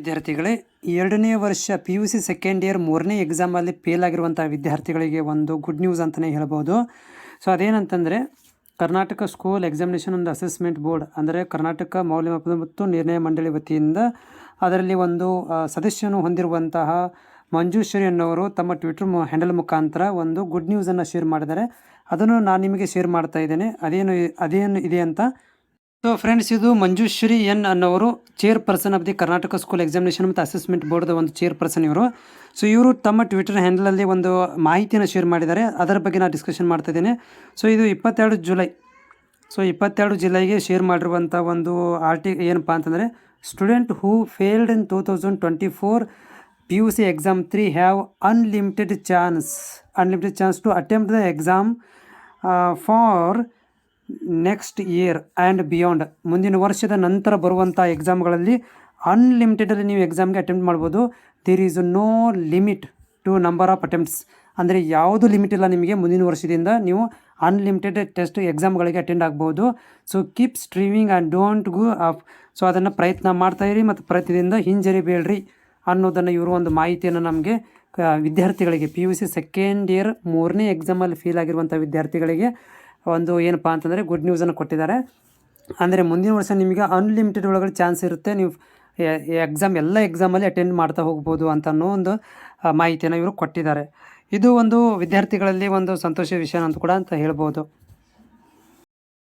ವಿದ್ಯಾರ್ಥಿಗಳೇ, ಎರಡನೇ ವರ್ಷ P U C second year ಮೂರನೇ ಎಕ್ಸಾಮಲ್ಲಿ ಫೇಲ್ ಆಗಿರುವಂಥ ವಿದ್ಯಾರ್ಥಿಗಳಿಗೆ ಒಂದು ಗುಡ್ ನ್ಯೂಸ್ ಅಂತಲೇ ಹೇಳ್ಬೋದು. So ಅದೇನಂತಂದರೆ, Karnataka school examination and assessment board ಅಂದರೆ ಕರ್ನಾಟಕ ಮೌಲ್ಯಮಾಪನ ಮತ್ತು ನಿರ್ಣಯ ಮಂಡಳಿ ವತಿಯಿಂದ ಅದರಲ್ಲಿ ಒಂದು ಸದಸ್ಯನು ಹೊಂದಿರುವಂತಹ ಮಂಜುಶ್ರೀ ಅನ್ನೋರು ತಮ್ಮ ಟ್ವಿಟರ್ ಹ್ಯಾಂಡಲ್ ಮುಖಾಂತರ ಒಂದು ಗುಡ್ ನ್ಯೂಸನ್ನು ಶೇರ್ ಮಾಡಿದ್ದಾರೆ. ಅದನ್ನು ನಾನು ನಿಮಗೆ ಶೇರ್ ಮಾಡ್ತಾ ಇದ್ದೇನೆ. ಅದೇನು ಅದೇನು ಇದೆ ಅಂತ ಸೊ ಫ್ರೆಂಡ್ಸ್ ಇದು ಮಂಜುಶ್ರೀ ಎನ್ ಅನ್ನೋರು chairperson of the Karnataka school examination ಮತ್ತು ಅಸೆಸ್ಮೆಂಟ್ ಬೋರ್ಡ್ದ ಒಂದು ಚೇರ್ ಪರ್ಸನ್ ಇವರು. ಸೊ ಇವರು ತಮ್ಮ ಟ್ವಿಟರ್ ಹ್ಯಾಂಡಲಲ್ಲಿ ಒಂದು ಮಾಹಿತಿಯನ್ನು ಶೇರ್ ಮಾಡಿದ್ದಾರೆ. ಅದರ ಬಗ್ಗೆ ನಾನು ಡಿಸ್ಕಷನ್ ಮಾಡ್ತಾ ಇದ್ದೇನೆ. ಸೊ ಇದು ಇಪ್ಪತ್ತೆರಡು ಜುಲೈ ಸೊ ಇಪ್ಪತ್ತೆರಡು ಜುಲೈಗೆ ಶೇರ್ ಮಾಡಿರುವಂಥ ಒಂದು ಆರ್ಟಿ ಏನಪ್ಪ ಅಂತಂದರೆ student who failed in two thousand twenty four P U C exam three have unlimited chance unlimited chance to attempt the exam for next year and beyond ಮುಂದಿನ ವರ್ಷದ ನಂತರ ಬರುವಂಥ ಎಕ್ಸಾಮ್ಗಳಲ್ಲಿ ಅನ್ಲಿಮಿಟೆಡಲ್ಲಿ ನೀವು ಎಕ್ಸಾಮ್ಗೆ ಅಟೆಂಪ್ಟ್ ಮಾಡ್ಬೋದು. There is no limit to number of attempts ಅಂದರೆ ಯಾವುದು limit ಇಲ್ಲ ನಿಮಗೆ ಮುಂದಿನ ವರ್ಷದಿಂದ ನೀವು ಅನ್ಲಿಮಿಟೆಡ್ ಟೆಸ್ಟ್ ಎಕ್ಸಾಮ್ಗಳಿಗೆ ಅಟೆಂಡ್ ಆಗ್ಬೋದು. So keep streaming and don't go off so ಅದನ್ನು ಪ್ರಯತ್ನ ಮಾಡ್ತಾಯಿರಿ ಮತ್ತು ಪ್ರಯತ್ನದಿಂದ ಹಿಂಜರಿಬೇಡ್ರಿ ಅನ್ನೋದನ್ನು ಇವರು ಒಂದು ಮಾಹಿತಿಯನ್ನು ನಮಗೆ ವಿದ್ಯಾರ್ಥಿಗಳಿಗೆ P U C second year ಮೂರನೇ ಎಕ್ಸಾಮಲ್ಲಿ ಫೇಲ್ ಆಗಿರುವಂಥ ವಿದ್ಯಾರ್ಥಿಗಳಿಗೆ ಒಂದು ಏನಪ್ಪ ಅಂತಂದರೆ ಗುಡ್ ನ್ಯೂಸನ್ನು ಕೊಟ್ಟಿದ್ದಾರೆ. ಅಂದರೆ ಮುಂದಿನ ವರ್ಷ ನಿಮಗೆ ಅನ್ಲಿಮಿಟೆಡ್ ಒಳಗಡೆ ಚಾನ್ಸ್ ಇರುತ್ತೆ. ನೀವು ಎಕ್ಸಾಮ್ ಎಲ್ಲ ಎಕ್ಸಾಮಲ್ಲಿ ಅಟೆಂಡ್ ಮಾಡ್ತಾ ಹೋಗ್ಬೋದು ಅಂತ ಅನ್ನೋ ಒಂದು ಮಾಹಿತಿಯನ್ನು ಇವರು ಕೊಟ್ಟಿದ್ದಾರೆ. ಇದು ಒಂದು ವಿದ್ಯಾರ್ಥಿಗಳಲ್ಲಿ ಒಂದು ಸಂತೋಷದ ವಿಷಯ ಅಂತ ಕೂಡ ಅಂತ ಹೇಳ್ಬೋದು.